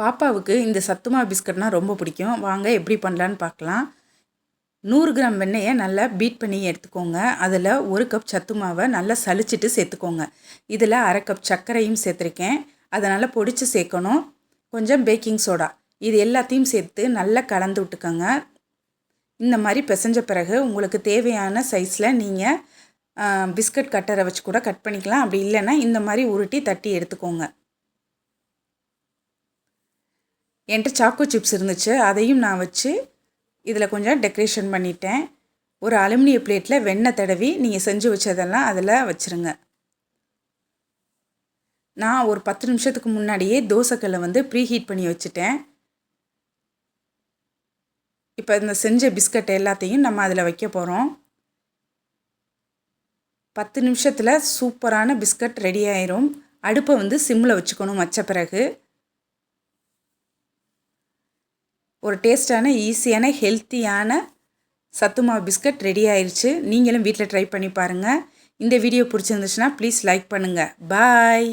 பாப்பாவுக்கு இந்த சத்துமா பிஸ்கட்னால் ரொம்ப பிடிக்கும். வாங்க எப்படி பண்ணலான்னு பார்க்கலாம். நூறு கிராம் வெண்ணெயை நல்லா பீட் பண்ணி எடுத்துக்கோங்க. அதில் ஒரு கப் சத்து மாவை நல்லா சலிச்சிட்டு சேர்த்துக்கோங்க. இதில் அரை கப் சர்க்கரையும் சேர்த்துருக்கேன். அதனால் பொடிச்சு சேர்க்கணும். கொஞ்சம் பேக்கிங் சோடா. இது எல்லாத்தையும் சேர்த்து நல்லா கலந்து விட்டுக்கோங்க. இந்த மாதிரி பிசைஞ்ச பிறகு உங்களுக்கு தேவையான சைஸில் நீங்கள் பிஸ்கட் கட்டரை வச்சு கூட கட் பண்ணிக்கலாம். அப்படி இல்லைன்னா இந்த மாதிரி உருட்டி தட்டி எடுத்துக்கோங்க. என்கிட்ட சாக்கோ சிப்ஸ் இருந்துச்சு. அதையும் நான் வச்சு இதில் கொஞ்சம் டெக்கரேஷன் பண்ணிட்டேன். ஒரு அலுமினிய பிளேட்டில் வெண்ணெய் தடவி நீங்கள் செஞ்சு வச்சதெல்லாம் அதில் வச்சுருங்க. நான் ஒரு பத்து நிமிஷத்துக்கு முன்னாடியே தோசைக்கல்லை வந்து ப்ரீ ஹீட் பண்ணி வச்சுட்டேன். இப்போ இந்த செஞ்ச பிஸ்கட் எல்லாத்தையும் நம்ம அதில் வைக்க போகிறோம் பத்து நிமிஷத்தில் சூப்பரான பிஸ்கட் ரெடி ஆயிரும். அடுப்பை வந்து சிம்மில் வச்சுக்கணும் வச்ச பிறகு. ஒரு டேஸ்டான ஈஸியான ஹெல்த்தியான சத்துமா பிஸ்கட் ரெடி ஆயிடுச்சு நீங்களும் வீட்டில் ட்ரை பண்ணி பாருங்கள் இந்த வீடியோ பிடிச்சிருந்துச்சுன்னா ப்ளீஸ் லைக் பண்ணுங்கள் பாய்.